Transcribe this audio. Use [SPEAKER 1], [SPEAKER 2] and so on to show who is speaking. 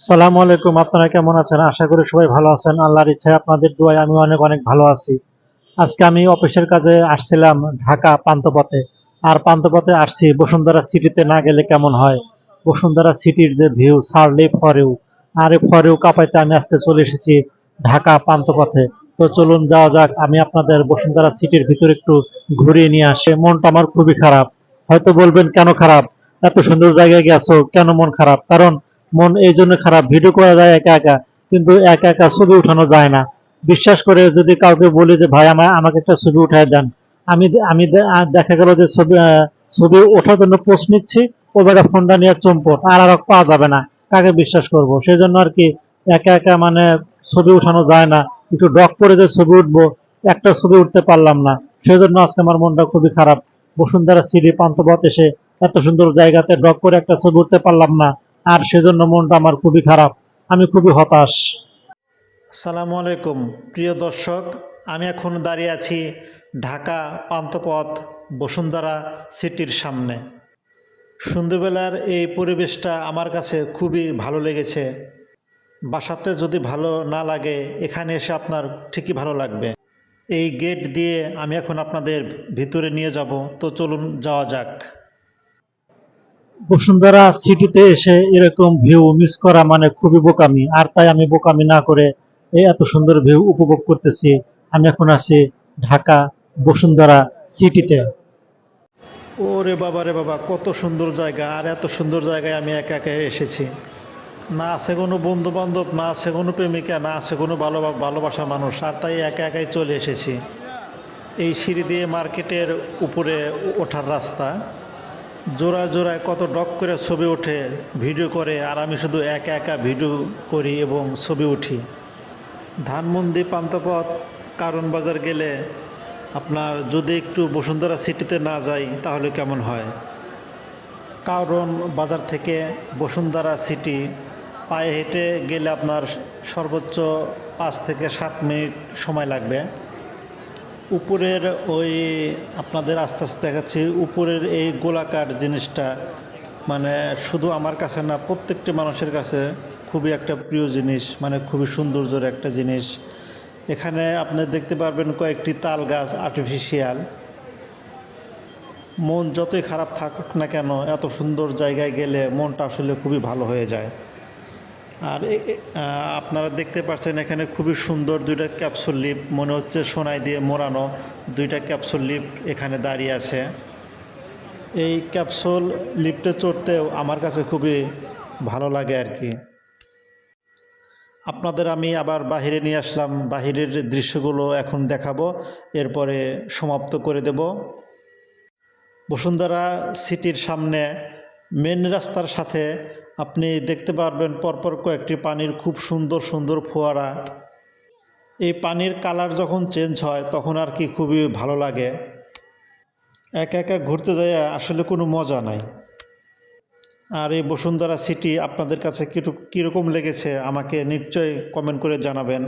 [SPEAKER 1] সালামু আলাইকুম, আপনারা কেমন আছেন? আশা করি সবাই ভালো আছেন। আল্লাহর ইচ্ছায় আপনাদের দোয়ায় আমি অনেক অনেক ভালো আছি। আজকে আমি অফিসের কাজে আসছিলাম ঢাকা পান্থপথে আর পান্থপথে আসছি, বসুন্ধরা সিটিতে না গেলে কেমন হয়? বসুন্ধরা সিটির যে ভিউ, সারলে ফরেও আর ফরেও কাপাইতে আমি আজকে চলে এসেছি ঢাকা পান্থপথে তো চলুন যাওয়া যাক, আমি আপনাদের বসুন্ধরা সিটির ভিতরে একটু ঘুরিয়ে নিয়ে আসে। মনটা আমার খুবই খারাপ। হয়তো বলবেন, কেন খারাপ? এত সুন্দর জায়গায় গেছো, কেন মন খারাপ? কারণ মন এই জন্য খারাপ। ভিডিও করা যায় একা একা, কিন্তু একা একা ছবি উঠানো যায় না। বিশ্বাস করে যদি কাউকে বলি যে, ভাই আমার আমাকে একটা ছবি উঠায় দেন। আমি আমি দেখা গেল যে ছবি ছবি ওঠার জন্য পোস্ট নিচ্ছি ও বেটা ফোনটা নিয়ে চম্পট, আর আর পাওয়া যাবে না। কাকে বিশ্বাস করব? সেই জন্য আর কি একা একা মানে ছবি উঠানো যায় না। একটু ডক করে যে ছবি উঠবো, একটা ছবি উঠতে পারলাম না। সেই জন্য আজকে আমার মনটা খুবই খারাপ। বসুন্ধরা সিঁড়ি পান্থপথ এসে এত সুন্দর জায়গাতে ডক করে একটা ছবি উঠতে পারলাম না। আর সেজন্য মনটা আমার খুবই খারাপ। আমি খুবই হতাশ। সালামু আলাইকুম, প্রিয় দর্শক। আমি এখন দাঁড়িয়ে আছি ঢাকা পান্তপথ বসুন্ধরা সিটির সামনে। সন্ধ্যেবেলার এই পরিবেশটা আমার কাছে খুবই ভালো লেগেছে। বাসাতে যদি ভালো না লাগে, এখানে এসে আপনার ঠিকই ভালো লাগবে। এই গেট দিয়ে আমি এখন আপনাদের ভিতরে নিয়ে যাব। তো চলুন যাওয়া যাক। বসুন্ধরা সিটিতে এসে এরকম ভিউ মিস করা মানে খুবই বোকামি। আর তাই আমি বোকামি না করে এই এত সুন্দর ভিউ উপভোগ করতেছি। আমি এখন আছি ঢাকা, বসুন্ধরা সিটিতে। ওরে বাবা রে বাবা, কত সুন্দর জায়গা, আর এত সুন্দর জায়গায় আমি একা একা এসেছি। না আছে কোনো বন্ধু বান্ধব না আছে কোনো প্রেমিকা, না আছে কোনো ভালো ভালোবাসা মানুষ, আর তাই একা একাই চলে এসেছি। এই সিঁড়ি দিয়ে মার্কেটের উপরে ওঠার রাস্তা। জোড়ায় জোড়ায় কত ডক করে ছবি ওঠে, ভিডিও করে, আর আমি শুধু একা একা ভিডিও করি এবং ছবি উঠি। ধানমন্দি পান্তাপথ, কারণ বাজার গেলে আপনার যদি একটু বসুন্ধরা সিটিতে না যাই, তাহলে কেমন হয়? কারণ বাজার থেকে বসুন্ধরা সিটি পায়ে হেঁটে গেলে আপনার সর্বোচ্চ পাঁচ থেকে সাত মিনিট সময় লাগবে। উপরের ওই আপনাদের আস্তে আস্তে দেখাচ্ছি, উপরের এই গোলাকার জিনিসটা মানে শুধু আমার কাছে না, প্রত্যেকটি মানুষের কাছে খুবই একটা প্রিয় জিনিস মানে খুবই সৌন্দর্যের একটা জিনিস। এখানে আপনি দেখতে পারবেন কয়েকটি তাল গাছ আর্টিফিশিয়াল মন যতই খারাপ থাকুক না কেন, এত সুন্দর জায়গায় গেলে মনটা আসলে খুবই ভালো হয়ে যায়। আর আপনারা দেখতে পাচ্ছেন এখানে খুবই সুন্দর দুইটা ক্যাপসুল লিফট মনে হচ্ছে সোনায় দিয়ে মোড়ানো দুইটা ক্যাপসুল লিফট এখানে দাঁড়িয়ে আছে। এই ক্যাপসুল লিফটে চড়তেও আমার কাছে খুবই ভালো লাগে আর কি। আপনাদের আমি আবার বাহিরে নিয়ে আসলাম, বাহিরের দৃশ্যগুলো এখন দেখাবো, এরপরে সমাপ্ত করে দেব। বসুন্ধরা সিটির সামনে মেন রাস্তার সাথে আপনি দেখতে পারবেন পরপর কয়েকটি পানির খুব সুন্দর সুন্দর ফোয়ারা। এই পানির কালার যখন চেঞ্জ হয়, তখন আর কি খুবই ভালো লাগে। এক একা ঘুরতে যায় আসলে কোনো মজা নাই। আর এই বসুন্ধরা সিটি আপনাদের কাছে কীরকম লেগেছে, আমাকে নিশ্চয়ই কমেন্ট করে জানাবেন।